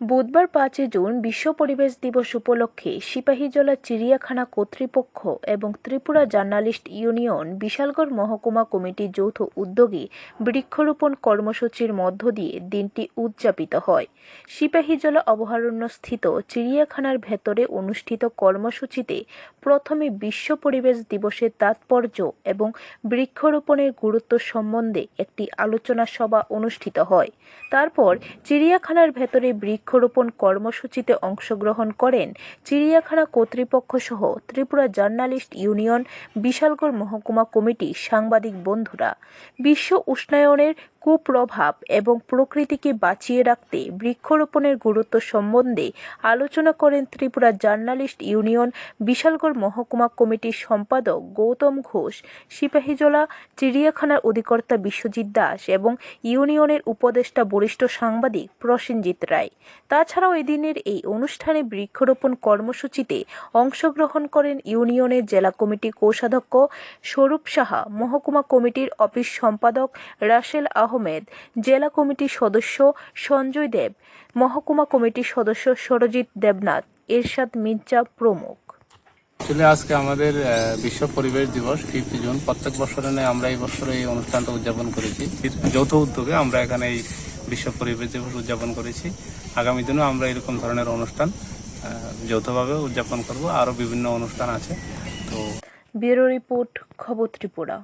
বুধবার পাঁচই জুন বিশ্ব পরিবেশ দিবস উপলক্ষে সিপাহীজলা চিড়িয়াখানা কর্তৃপক্ষ এবং ত্রিপুরা জার্নালিস্ট ইউনিয়ন বিশালগড় মহকুমা কমিটির যৌথ উদ্যোগে বৃক্ষরোপণ কর্মসূচির মধ্য দিয়ে দিনটি উদযাপিত হয়। সিপাহীজলা অভয়ারণ্যস্থিত চিড়িয়াখানার ভেতরে অনুষ্ঠিত কর্মসূচিতে প্রথমে বিশ্ব পরিবেশ দিবসের তাৎপর্য এবং বৃক্ষরোপণের গুরুত্ব সম্বন্ধে একটি আলোচনা সভা অনুষ্ঠিত হয়। তারপর চিড়িয়াখানার ভেতরে বৃক্ষরোপণ কর্মসূচিতে অংশগ্রহণ করেন চিড়িয়াখানা কর্তৃপক্ষ সহ ত্রিপুরা জার্নালিস্ট ইউনিয়ন, বিশালগড় মহকুমা কমিটি সাংবাদিক বন্ধুরা। বিশ্ব উষ্ণায়নের কুপ্রভাব এবং প্রকৃতিকে বাঁচিয়ে রাখতে বৃক্ষরোপণের গুরুত্ব সম্বন্ধে আলোচনা করেন ত্রিপুরা জার্নালিস্ট ইউনিয়ন বিশালগড় মহকুমা কমিটির সম্পাদক গৌতম ঘোষ, সিপাহীজলা চিড়িয়াখানার অধিকর্তা বিশ্বজিৎ দাস এবং ইউনিয়নের উপদেষ্টা বরিষ্ঠ সাংবাদিক প্রসেনজিৎ রায়। তাছাড়াও এদিনের এই অনুষ্ঠানে বৃক্ষরোপণ কর্মসূচিতে অংশগ্রহণ করেন ইউনিয়নের জেলা কমিটির কোষাধ্যক্ষ স্বরূপ সাহা, মহকুমা কমিটির অফিস সম্পাদক রাসেল আহমেদ জেলা কমিটির সদস্য সঞ্জয় দেব মহকুমা কমিটির সদস্য সরজিৎ দেবনাথ এরশাদ মির্জা প্রমুখ। আসলে আজকে আমাদের বিশ্ব পরিবেশ দিবস ফিফথ জুন প্রত্যেক বছরের ন্যায় আমরা এই বছর এই অনুষ্ঠানটা উদযাপন করেছি। যৌথ উদ্যোগে আমরা এখানে এই বিশ্ব পরিবেশ দিবস উদযাপন করেছি। আগামী দিনেও আমরা এরকম ধরনের অনুষ্ঠান যৌথভাবে উদযাপন করব। আরও বিভিন্ন অনুষ্ঠান আছে তো ব্যুরো রিপোর্ট খবর ত্রিপুরা।